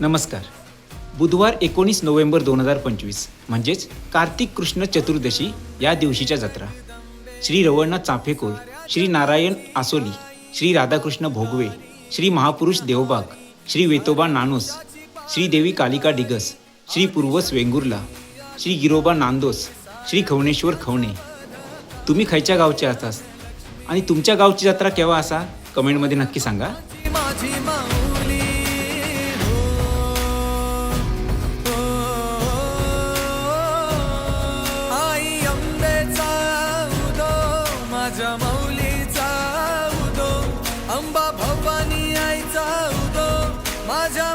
नमस्कार. बुधवार एकोणीस नोव्हेंबर दोन हजार पंचवीस म्हणजेच कार्तिक कृष्ण चतुर्दशी या दिवशीच्या जत्रा. श्री रवळनाथ चाफेकोल श्री नारायण आसोली श्री राधाकृष्ण भोगवे श्री महापुरुष देवबाग श्री वेतोबा नानोस श्री देवी कालिका डिगस श्री पूर्वस वेंगुर्ला श्री गिरोबा नांदोस श्री खवणेश्वर खवणे. तुम्ही खयच्या गावचे आसात आणि तुमच्या गावची जत्रा केव्हा असा कमेंटमध्ये नक्की सांगा. माझ्या मौलीचा उदो अंबा भवानी आईचा उदो माझ्या